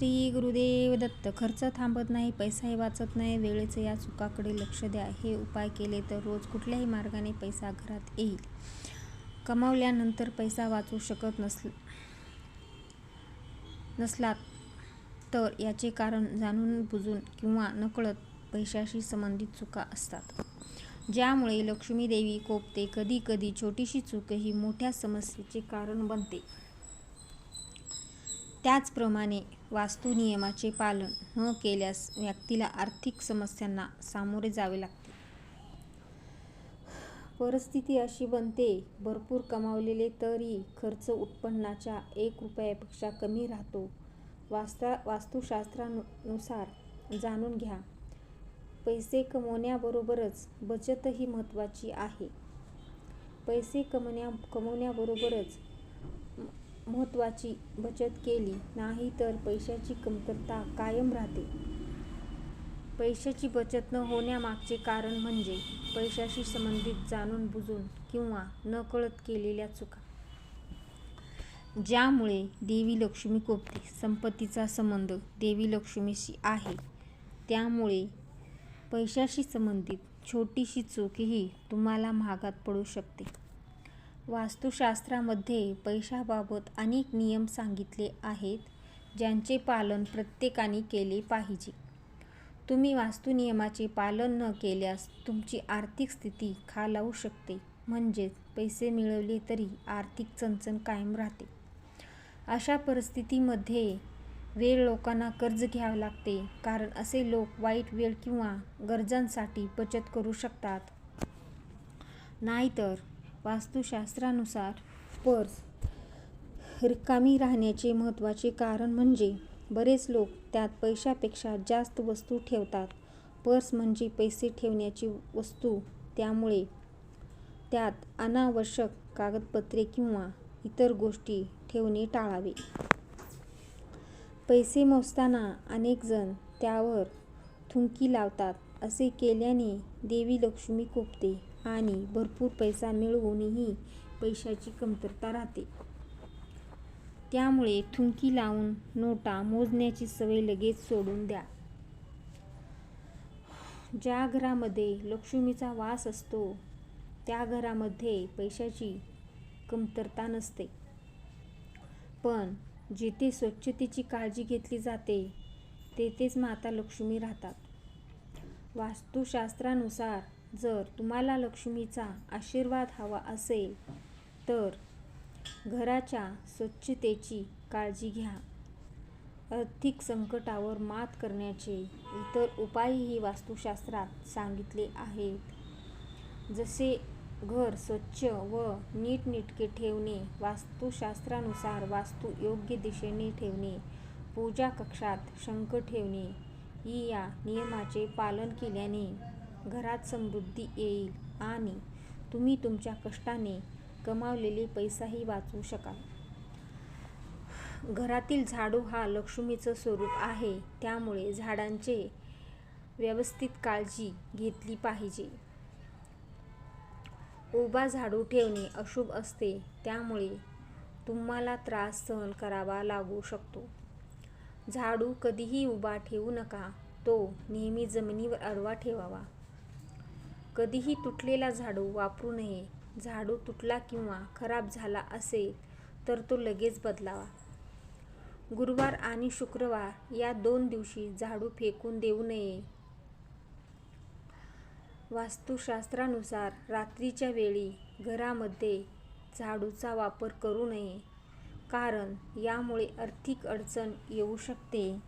श्री गुरुदेव दत्त खर्च थांबत नाही पैसाही वाचत नाही वेळेचं या चुकाकडे लक्ष द्या. हे उपाय केले तर रोज कुठल्याही मार्गाने पैसा घरात येईल. कमावल्यानंतर पैसा वाचू शकत नसल नसलात तर याचे कारण जाणून बुजून किंवा नकळत पैशाशी संबंधित चुका असतात. ज्यामुळे लक्ष्मी देवी कोपते कधी कधी छोटीशी चूकही मोठ्या समस्येचे कारण बनते. त्याचप्रमाणे वास्तू नियमाचे पालन न केल्यास व्यक्तीला आर्थिक समस्यांना सामोरे जावे लागते. परिस्थिती अशी बनते भरपूर कमावलेले तरी खर्च उत्पन्नाच्या एक रुपयापेक्षा कमी राहतो. वास्ता वास्तुशास्त्रानुसार जाणून घ्या पैसे कमवण्याबरोबरच बचतही महत्त्वाची आहे. पैसे कमवण्या कमवण्याबरोबरच महत्त्वाची बचत केली नाही तर पैशाची कमतरता कायम राहते. पैशाची बचत न होण्यामागचे कारण म्हणजे पैशाशी संबंधित जाणून बुजून किंवा नकळत केलेल्या चुका. ज्यामुळे देवी लक्ष्मी कोपते संपत्तीचा संबंध देवी लक्ष्मीशी आहे. त्यामुळे पैशाशी संबंधित छोटीशी चूकही तुम्हाला महागात पडू शकते. वास्तुशास्त्रामध्ये पैशाबाबत अनेक नियम सांगितले आहेत ज्यांचे पालन प्रत्येकाने केले पाहिजे. तुम्ही वास्तू नियमाचे पालन न केल्यास तुमची आर्थिक स्थिती खालावू शकते म्हणजेच पैसे मिळवले तरी आर्थिक चणचण कायम राहते. अशा परिस्थितीमध्ये वेळ लोकांना कर्ज घ्यावे लागते कारण असे लोक वाईट वेळ किंवा गरजांसाठी बचत करू शकतात. नाहीतर वास्तुशास्त्रानुसार पर्स रिकामी राहण्याचे महत्त्वाचे कारण म्हणजे बरेच लोक त्यात पैशापेक्षा जास्त वस्तू ठेवतात. पर्स म्हणजे पैसे ठेवण्याची वस्तू. त्यामुळे त्यात अनावश्यक कागदपत्रे किंवा इतर गोष्टी ठेवणे टाळावे. पैसे मोजताना अनेक जण त्यावर थुंकी लावतात असे केल्याने देवी लक्ष्मी कोपते. आणि भरपूर पैसा मिळवूनही पैशाची कमतरता राहते. त्यामुळे थुंकी लावून नोटा मोजण्याची सवय लगेच सोडून द्या. ज्या घरामध्ये लक्ष्मीचा वास असतो त्या घरामध्ये पैशाची कमतरता नसते. पण जिथे स्वच्छतेची काळजी घेतली जाते तेथेच माता लक्ष्मी राहतात. वास्तुशास्त्रानुसार जर तुम्हाला लक्ष्मीचा आशीर्वाद हवा असेल तर घराच्या स्वच्छतेची काळजी घ्या. आर्थिक संकटावर मात करण्याचे इतर उपायही वास्तुशास्त्रात सांगितले आहेत. जसे घर स्वच्छ व नीटनेटके ठेवणे वास्तुशास्त्रानुसार वास्तू योग्य दिशेने ठेवणे पूजा कक्षात शंख ठेवणे ही या नियमाचे पालन केल्याने घरात समृद्धी येईल आणि तुम्ही तुमच्या कष्टाने कमावलेले पैसाही वाचवू शकाल. घरातील झाडू हा लक्ष्मीचं स्वरूप आहे. त्यामुळे झाडांचे व्यवस्थित काळजी घेतली पाहिजे. उभा झाडू ठेवणे अशुभ असते. त्यामुळे तुम्हाला त्रास सहन करावा लागू शकतो. झाडू कधीही उभा ठेवू नका. तो नेहमी जमिनीवर अडवा ठेवावा. कधीही तुटलेला झाडू वापरू नये. झाडू तुटला किंवा खराब झाला असेल तर तो लगेच बदलावा. गुरुवार आणि शुक्रवार या दोन दिवशी झाडू फेकून देऊ नये. वास्तुशास्त्रानुसार रात्रीच्या वेळी घरामध्ये झाडूचा वापर करू नये कारण यामुळे आर्थिक अडचण येऊ शकते.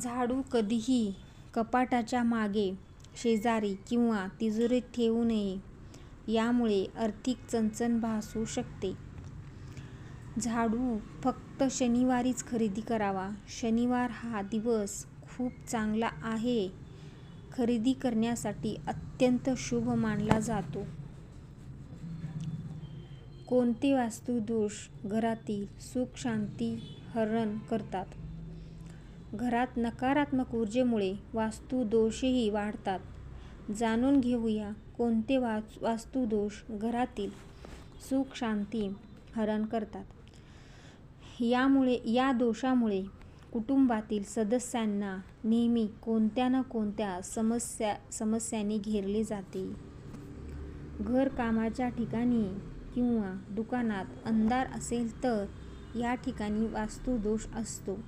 झाडू कधीही कपाटाच्या मागे शेजारी किंवा तिजोरीत ठेवू नये. यामुळे आर्थिक चणचण भासू शकते. झाडू फक्त शनिवारीच खरेदी करावा. शनिवार हा दिवस खूप चांगला आहे. खरेदी करण्यासाठी अत्यंत शुभ मानला जातो. कोणते वास्तुदोष घरातील सुख शांती हरण करतात? घरात नकारात्मक ऊर्जेमुळे वास्तुदोषही वाढतात जाणून घेऊया कोणते वाच वास्तुदोष घरातील सुख शांती हरण करतात यामुळे या दोषामुळे कुटुंबातील सदस्यांना नेहमी कोणत्या ना कोणत्या समस्या समस्यांनी घेरले जाते. घरकामाच्या ठिकाणी किंवा दुकानात अंधार असेल तर या ठिकाणी वास्तुदोष असतो.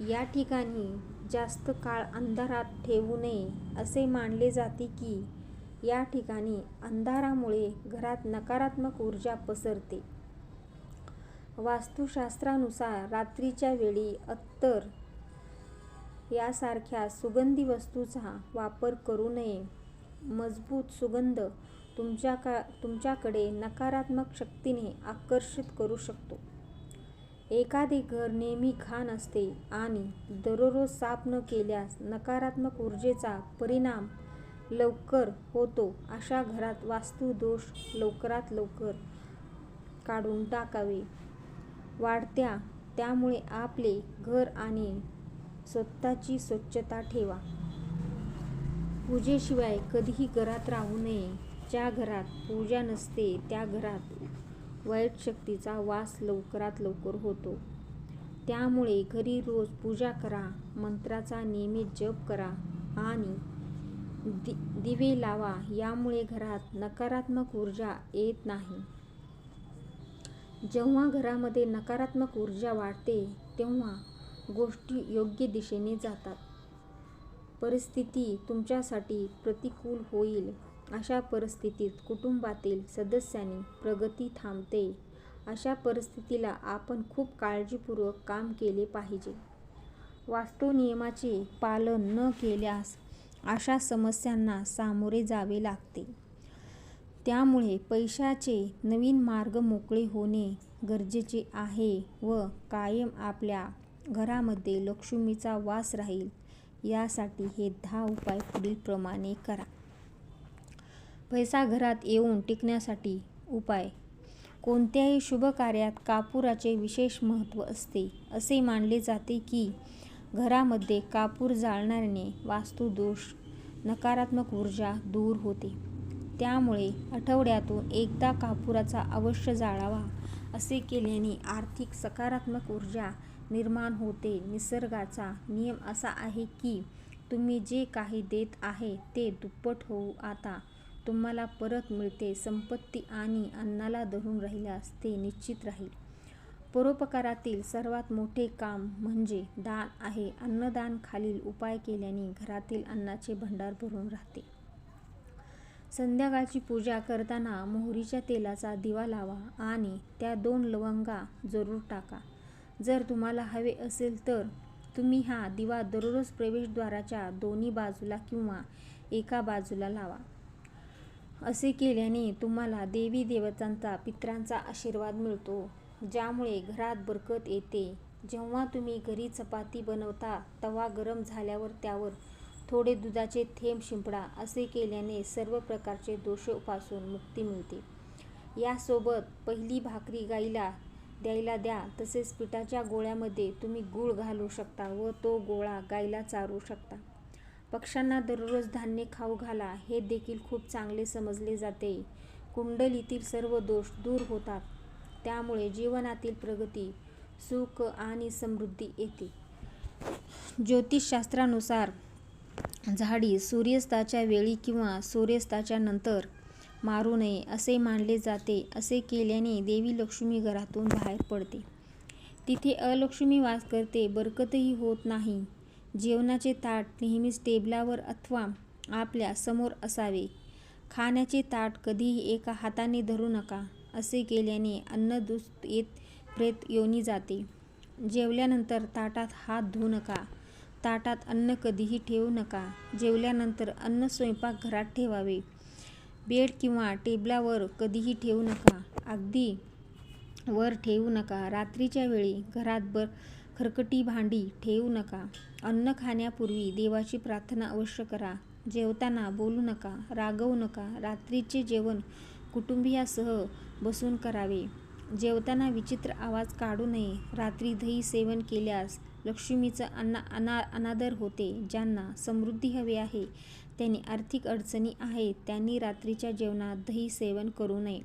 या ठिकाणी जास्त काळ अंधारात ठेवू नये. असे मानले जाते की या ठिकाणी अंधारामुळे घरात नकारात्मक ऊर्जा पसरते. वास्तुशास्त्रानुसार रात्रीच्या वेळी अत्तर यासारख्या सुगंधी वस्तूचा वापर करू नये. मजबूत सुगंध तुमच्या का तुमच्याकडे नकारात्मक शक्तीने आकर्षित करू शकतो. एखादे घर नेहमी घाण असते आणि दररोज साफ न केल्यास नकारात्मक ऊर्जेचा परिणाम लवकर होतो. अशा घरात वास्तु दोष लवकरात लवकर काढून टाकावे. वाढत्या त्यामुळे आपले घर आणि स्वतःची स्वच्छता ठेवा. पूजेशिवाय कधीही घरात राहू नये. ज्या घरात पूजा नसते त्या घरात वाईट शक्तीचा वास लवकरात लवकर होतो. त्यामुळे घरी रोज पूजा करा, मंत्राचा नियमित जप करा आणि दि दिवे लावा यामुळे घरात नकारात्मक ऊर्जा येत नाही. जेव्हा घरामध्ये नकारात्मक ऊर्जा वाढते तेव्हा गोष्टी योग्य दिशेने जातात. परिस्थिती तुमच्यासाठी प्रतिकूल होईल. अशा परिस्थितीत कुटुंबातील सदस्यांनी प्रगती थांबते. अशा परिस्थितीला आपण खूप काळजीपूर्वक काम केले पाहिजे. वास्तु नियमाचे पालन न केल्यास अशा समस्यांना सामोरे जावे लागते. त्यामुळे पैशाचे नवीन मार्ग मोकळे होणे गरजेचे आहे व कायम आपल्या घरामध्ये लक्ष्मीचा वास राहील यासाठी हे दहा उपाय पुढीलप्रमाणे करा. पैसा घरात येऊन टिकण्यासाठी उपाय कोणत्याही शुभ कार्यात कापुराचे विशेष महत्त्व असते. असे मानले जाते की घरामध्ये कापूर जाळणाऱ्याने वास्तुदोष, नकारात्मक ऊर्जा दूर होते. त्यामुळे आठवड्यातून एकदा कापुराचा अवश्य जाळावा. असे केल्याने आर्थिक सकारात्मक ऊर्जा निर्माण होते. निसर्गाचा नियम असा आहे की तुम्ही जे काही देत आहे ते दुप्पट होऊ आता तुम्हाला परत मिळते. संपत्ती आणि अन्नाला धरून राहिल्यास ते निश्चित राहील. परोपकारातील सर्वात मोठे काम म्हणजे दान आहे. अन्नदान खालील उपाय केल्याने घरातील अन्नाचे भंडार भरून राहते. संध्याकाळची पूजा करताना मोहरीच्या तेलाचा दिवा लावा आणि त्या दोन लवंगा जरूर टाका. जर तुम्हाला हवे असेल तर तुम्ही हा दिवा दररोज प्रवेशद्वाराच्या दोन्ही बाजूला किंवा एका बाजूला लावा. असे केल्याने तुम्हाला देवी देवतांचा, पितरांचा आशीर्वाद मिळतो. ज्यामुळे घरात बरकत येते. जेव्हा तुम्ही घरी चपाती बनवता तवा गरम झाल्यावर त्यावर थोडे दुधाचे थेंब शिंपडा. असे केल्याने सर्व प्रकारचे दोषोपासून मुक्ती मिळते. यासोबत पहिली भाकरी गाईला द्यायला द्या. तसेच पिठाच्या गोळ्यामध्ये तुम्ही गूळ घालू शकता व तो गोळा गाईला चारू शकता. पक्ष्यांना दररोज धान्य खाऊ घाला. हे देखील खूप चांगले समजले जाते. कुंडलीतील सर्व दोष दूर होतात. त्यामुळे जीवनातील प्रगती, सुख आणि समृद्धी येते. ज्योतिषशास्त्रानुसार झाडी सूर्यास्ताच्या वेळी किंवा सूर्यास्ताच्या नंतर मारू नये असे मानले जाते. असे केल्याने देवी लक्ष्मी घरातून बाहेर पडते. तिथे अलक्ष्मी वास करते. बरकतही होत नाही. जेवणाचे ताट नेहमीच टेबलावर अथवा आपल्यासमोर असावे. खाण्याचे ताट कधीही एका हाताने धरू नका. असे केल्याने अन्न येत प्रेत योनी जाते. जेवल्यानंतर ताटात हात धुऊ नका. ताटात अन्न कधीही ठेवू नका. जेवल्यानंतर अन्न स्वयंपाकघरात ठेवावे. बेड किंवा टेबलावर कधीही ठेवू नका. अगदी वर ठेवू नका. रात्रीच्या वेळी घरात खरकटी भांडी ठेवू नका. अन्न खाण्यापूर्वी देवाची प्रार्थना अवश्य करा. जेवताना बोलू नका, रागवू नका. रात्रीचे जेवण कुटुंबियासह बसून करावे. जेवताना विचित्र आवाज काढू नये. रात्री दही सेवन केल्यास लक्ष्मीचा अनादर होते ज्यांना समृद्धी हवी आहे, त्यांनी आर्थिक अडचणी आहेत त्यांनी रात्रीच्या जेवणात दही सेवन करू नये.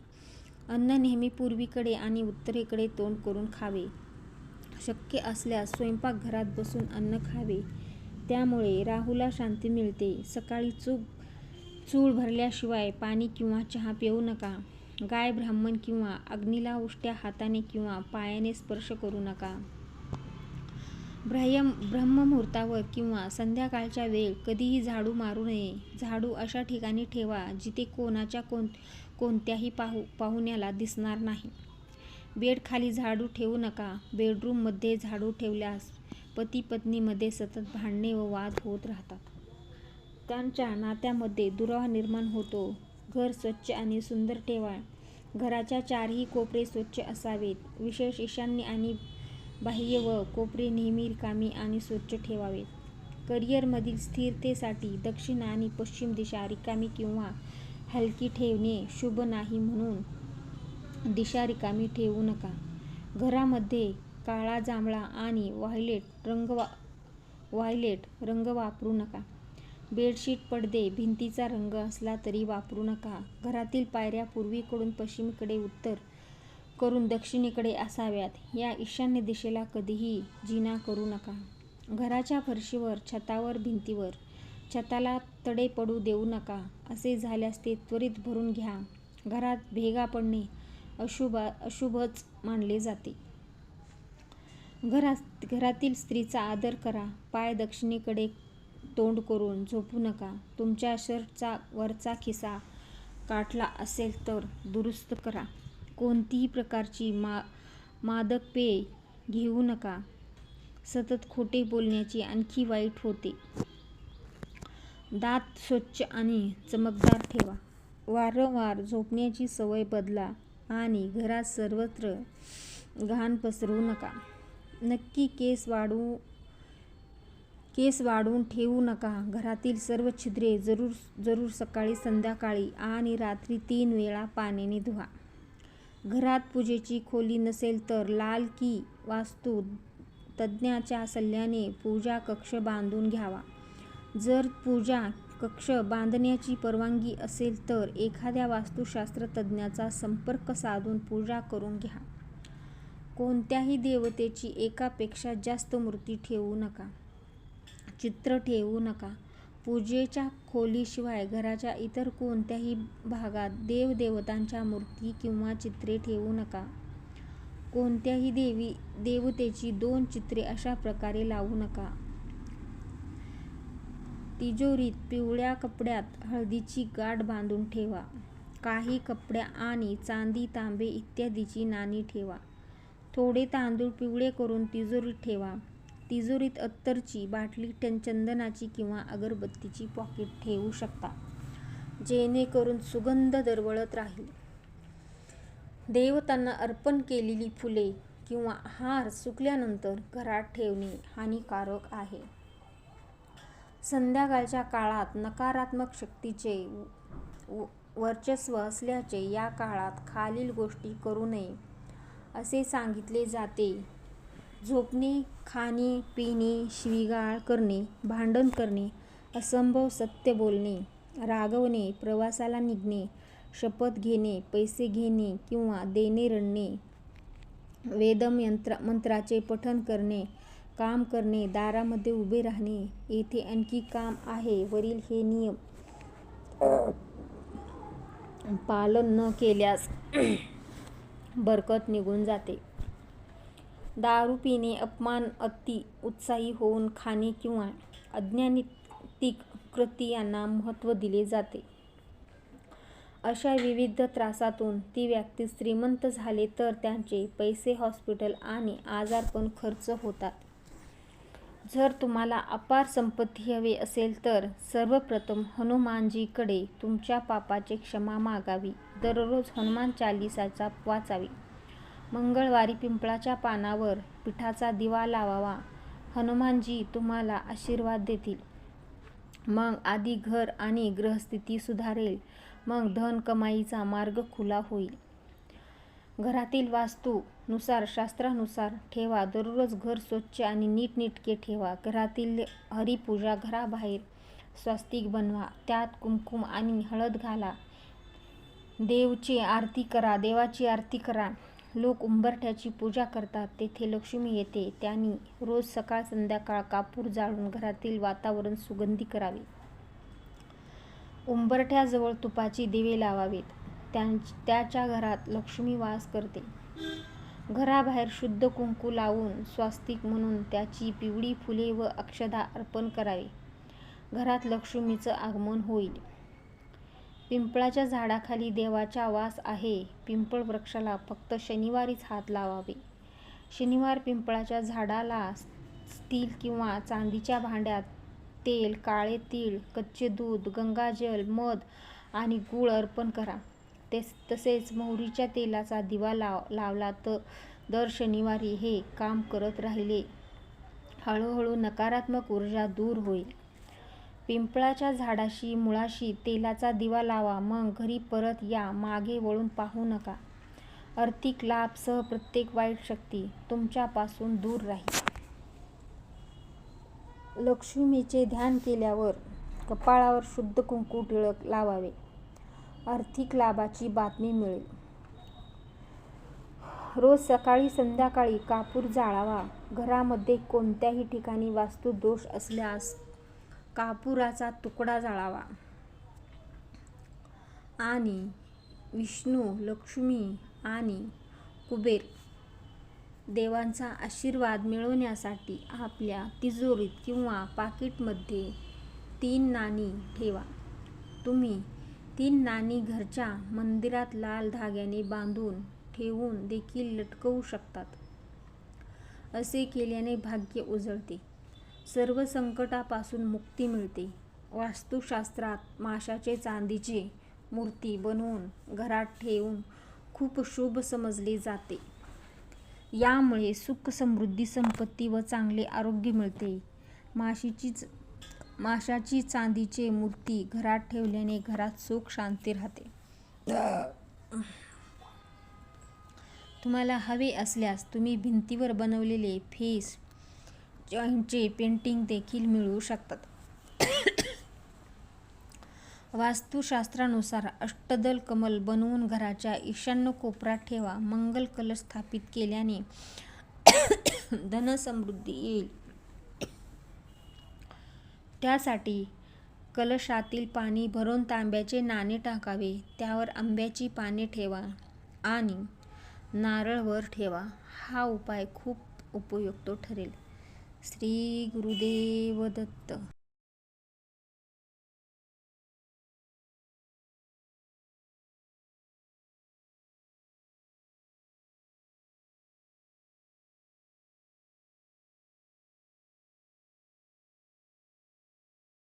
अन्न नेहमी पूर्वीकडे आणि उत्तरेकडे तोंड करून खावे. शक्य असल्यास स्वयंपाकघरात बसून अन्न खावे. त्यामुळे राहूला शांती मिळते. सकाळी चूक चूळ भरल्याशिवाय पाणी किंवा चहा पिऊ नका. गाय ब्राह्मण किंवा अग्नीला उष्ट्या हाताने किंवा पायाने स्पर्श करू नका. ब्रह्म ब्रह्ममुहूर्तावर किंवा संध्याकाळच्या वेळ कधीही झाडू मारू नये. झाडू अशा ठिकाणी ठेवा जिथे कोणाच्या कोण कोणत्याही पाहु पाहुण्याला दिसणार नाही. बेडखाली झाडू ठेवू नका. बेडरूममध्ये झाडू ठेवल्यास पती पत्नीमध्ये सतत भांडणे व वाद होत राहतात. त्यांच्या नात्यामध्ये दुरावा निर्माण होतो. घर स्वच्छ आणि सुंदर ठेवा घराच्या चारही कोपरे स्वच्छ असावेत. विशेष ईशान्य आणि बाह्य व कोपरे नेहमी रिकामी आणि स्वच्छ ठेवावेत. करिअरमधील स्थिरतेसाठी दक्षिण आणि पश्चिम दिशा रिकामी किंवा हलकी ठेवणे शुभ नाही म्हणून दिशा रिकामी ठेवू नका. घरामध्ये काळा जांभळा आणि व्हायलेट रंग वा व्हायलेट रंग वापरू नका. बेडशीट पडदे भिंतीचा रंग असला तरी वापरू नका. घरातील पायऱ्या पूर्वीकडून पश्चिमेकडे उत्तर करून दक्षिणेकडे असाव्यात. या ईशान्य दिशेला कधीही जिना करू नका. घराच्या फरशीवर छतावर भिंतीवर छताला तडे पडू देऊ नका. असे झाल्यास ते त्वरित भरून घ्या. घरात भेगा पडणे अशुभा अशुभच मानले जाते. घरात घरातील स्त्रीचा आदर करा. पाय दक्षिणेकडे तोंड करून झोपू नका. तुमच्या शर्टचा वरचा खिसा काटला असेल तर दुरुस्त करा. कोणतीही प्रकारची मा मादक पेय घेऊ नका. सतत खोटे बोलण्याची आणखी वाईट होते. दात स्वच्छ आणि चमकदार ठेवा. वारंवार झोपण्याची सवय बदला. आणि घरात सर्वत्र घाण पसरवू नका. नक्की केस वाढू केस वाढवून ठेवू नका. घरातील सर्व छिद्रे जरूर जरूर सकाळी संध्याकाळी आणि रात्री तीन वेळा पाण्याने धुवा. घरात पूजेची खोली नसेल तर लाल की वास्तू तज्ज्ञाच्या सल्ल्याने पूजा कक्ष बांधून घ्यावा. जर पूजा कक्ष बांधण्याची परवानगी असेल तर एखाद्या वास्तुशास्त्र तज्ज्ञाचा संपर्क साधून पूजा करून घ्या. कोणत्याही देवतेची एकापेक्षा जास्त मूर्ती ठेवू नका. चित्र ठेवू नका. पूजेच्या खोलीशिवाय घराच्या इतर कोणत्याही भागात देवदेवतांच्या मूर्ती किंवा चित्रे ठेवू नका. कोणत्याही देवी देवतेची दोन चित्रे अशा प्रकारे लावू नका. तिजोरीत पिवळ्या कपड्यात हळदीची गाठ बांधून ठेवा. काही कपड्या आणि चांदी तांबे इत्यादीची नाणी ठेवा. थोडे तांदूळ पिवळे करून तिजोरीत ठेवा. तिजोरीत अत्तरची बाटली चंदनाची किंवा अगरबत्तीची पॉकेट ठेवू शकता. जेणेकरून सुगंध दरवळत राहील. देवतांना अर्पण केलेली फुले किंवा हार सुकल्यानंतर घरात ठेवणे हानिकारक आहे. संध्याकाळच्या काळात नकारात्मक शक्तीचे वर्चस्व असल्याचे या काळात खालील गोष्टी करू नये असे सांगितले जाते. झोपणे खाणे पिणे शिवीगाळ करणे भांडण करणे असंभव सत्य बोलणे रागवणे प्रवासाला निघणे शपथ घेणे पैसे घेणे किंवा देणे रडणे वेदमंत्र मंत्राचे पठण करणे काम करणे दारामध्ये उभे राहणे येथे आणखी काम आहे वरील हे नियम पालन न केल्यास बरकत निघून जाते. दारू पिणे अपमान अति उत्साही होऊन खाणे किंवा अज्ञानितिक कृती यांना महत्त्व दिले जाते. अशा विविध त्रासातून ती व्यक्ती श्रीमंत झाले तर त्यांचे पैसे हॉस्पिटल आणि आजारपण खर्च होतात. जर तुम्हाला अपार संपत्ती हवी असेल तर सर्वप्रथम हनुमानजीकडे तुमच्या पापाची क्षमा मागावी. दररोज हनुमान चालिसाचा वाचावी. मंगळवारी पिंपळाच्या पानावर पिठाचा दिवा लावावा. हनुमानजी तुम्हाला आशीर्वाद देतील. मग आधी घर आणि ग्रहस्थिती सुधारेल. मग धन कमाईचा मार्ग खुला होईल. घरातील वास्तूनुसार शास्त्रानुसार ठेवा. दररोज घर स्वच्छ आणि नीटनेटके ठेवा. घरातील हरिपूजा घराबाहेर स्वास्तिक बनवा. त्यात कुमकुम आणि हळद घाला. देवची आरती करा. देवाची आरती करा. लोक उंबरठ्याची पूजा करतात. तेथे लक्ष्मी येते. त्यांनी रोज सकाळ संध्याकाळ कापूर जाळून घरातील वातावरण सुगंधी करावे. उंबरठ्याजवळ तुपाची दिवे लावावेत. त्यां त्याच्या घरात लक्ष्मी वास करते. घराबाहेर शुद्ध कुंकू लावून स्वास्तिक म्हणून त्याची पिवळी फुले व अक्षदा अर्पण करावे. घरात लक्ष्मीचं आगमन होईल. पिंपळाच्या झाडाखाली देवाचा वास आहे. पिंपळ वृक्षाला फक्त शनिवारीच हात लावावे. शनिवार पिंपळाच्या झाडाला स्टील किंवा चांदीच्या भांड्यात तेल काळे तीळ कच्चे दूध गंगाजल मध आणि गूळ अर्पण करा. तेच तसेच मोहरीच्या तेलाचा दिवा लाव लावला तर दर शनिवारी हे काम करत राहिले. हळूहळू नकारात्मक ऊर्जा दूर होईल. पिंपळाच्या झाडाशी मुळाशी तेलाचा दिवा लावा मग घरी परत या मागे वळून पाहू नका. आर्थिक लाभ सह प्रत्येक वाईट शक्ती तुमच्यापासून दूर राहील. लक्ष्मीचे ध्यान केल्यावर कपाळावर शुद्ध कुंकू टिळक लावावे. आर्थिक लाभाची बातमी मिळेल. रोज सकाळी संध्याकाळी कापूर जाळावा. घरामध्ये कोणत्याही ठिकाणी वास्तू दोष असल्यास कापुराचा तुकडा जाळावा. आणि विष्णू लक्ष्मी आणि कुबेर देवांचा आशीर्वाद मिळवण्यासाठी आपल्या तिजोरीत किंवा पाकिटमध्ये तीन नाणी ठेवा. तुम्ही तीन नाणी घरच्या मंदिरात लाल धाग्याने बांधून ठेवून देखील लटकवू शकतात. असे केल्याने भाग्य उजळते. सर्व संकटापासून मुक्ती मिळते. वास्तुशास्त्रात माशाचे चांदीचे मूर्ती बनवून घरात ठेवून खूप शुभ समजले जाते. यामुळे सुख समृद्धी संपत्ती व चांगले आरोग्य मिळते. माशीचीच माशाची चांदीचे मूर्ती घरात ठेवल्याने घरात सुख शांती राहते. तुम्हाला हवे असल्यास तुम्ही भिंतीवर बनवलेले फेस जॉईंटचे पेंटिंग देखील मिळू शकतात. वास्तुशास्त्रानुसार अष्टदल कमल बनवून घराच्या ईशान्य कोपरात ठेवा. मंगल कलश स्थापित केल्याने धनसमृद्धी येईल. त्यासाठी कलशातील पाणी भरून तांब्याचे नाणे टाकावे त्यावर आंब्याची पाने ठेवा आणि नारळ वर ठेवा. हा उपाय खूप उपयुक्त ठरेल. श्री गुरुदेव दत्त